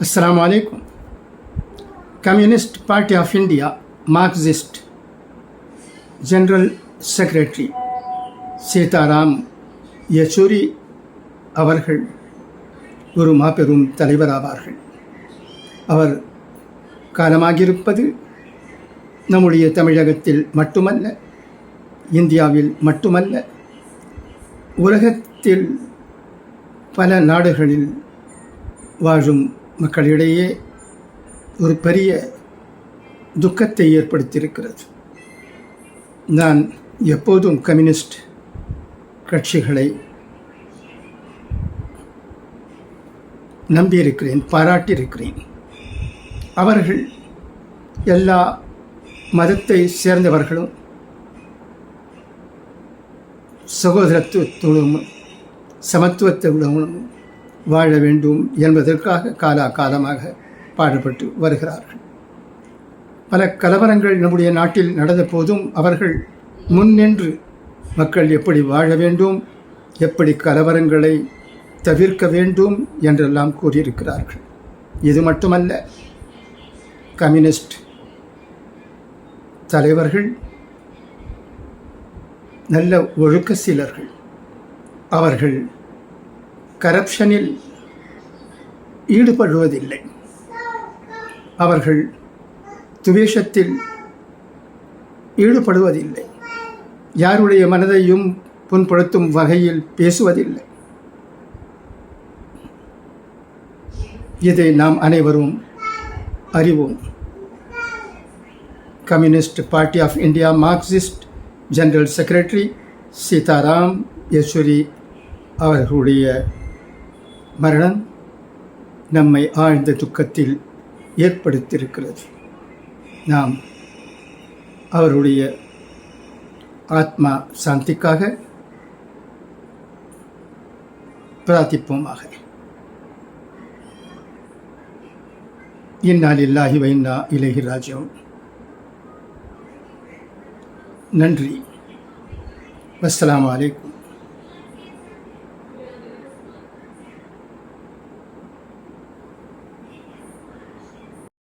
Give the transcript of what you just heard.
அஸ்லாம் alaikum. Communist party of India Marxist general secretary Sitaram Yechury அவர்கள் ஒரு மாபெரும் தலைவராவார்கள் அவர் காலமாகியிருப்பது நம்முடைய தமிழகத்தில் மட்டுமல்ல இந்தியாவில் மட்டுமல்ல உலகத்தில் பல நாடுகளில் வாழும் மக்களிடையே ஒரு பெரிய துக்கத்தை ஏற்படுத்தியிருக்கிறது. நான் எப்போதும் கம்யூனிஸ்ட் கட்சிகளை நம்பியிருக்கிறேன் பாராட்டியிருக்கிறேன். அவர்கள் எல்லா மதத்தை சேர்ந்தவர்களும் சகோதரத்துவத்துடனும் சமத்துவத்துடனும் வாழ வேண்டும் என்பதற்காக காலா காலமாக பாடுபட்டு வருகிறார்கள். பல கலவரங்கள் நம்முடைய நாட்டில் நடந்த போதும் அவர்கள் முன்னின்று மக்கள் எப்படி வாழ வேண்டும் எப்படி கலவரங்களை தவிர்க்க வேண்டும் என்றெல்லாம் கூறியிருக்கிறார்கள். இது மட்டுமல்ல கம்யூனிஸ்ட் தலைவர்கள் நல்ல ஒழுக்க சீலர்கள் அவர்கள் கரப்ஷனில் ஈடுபடுவதில்லை. அவர்கள் துவேஷத்தில் ஈடுபடுவதில்லை. யாருடைய மனதையும் புண்படுத்தும் வகையில் பேசுவதில்லை. இதை நாம் அனைவரும் அறிவோம். Communist party of India Marxist general secretary Sitaram Yechury அவர்களுடைய மரணம் நம்மை ஆழ்ந்த துக்கத்தில் ஏற்படுத்தியிருக்கிறது. நாம் அவருடைய ஆத்மா சாந்திக்காக பிரார்த்திப்போமாக. இந்நாள் இல்லாஹி வைன்னா இலகி ராஜம் நன்றி. வஸ்லாம் அலைக்கும்.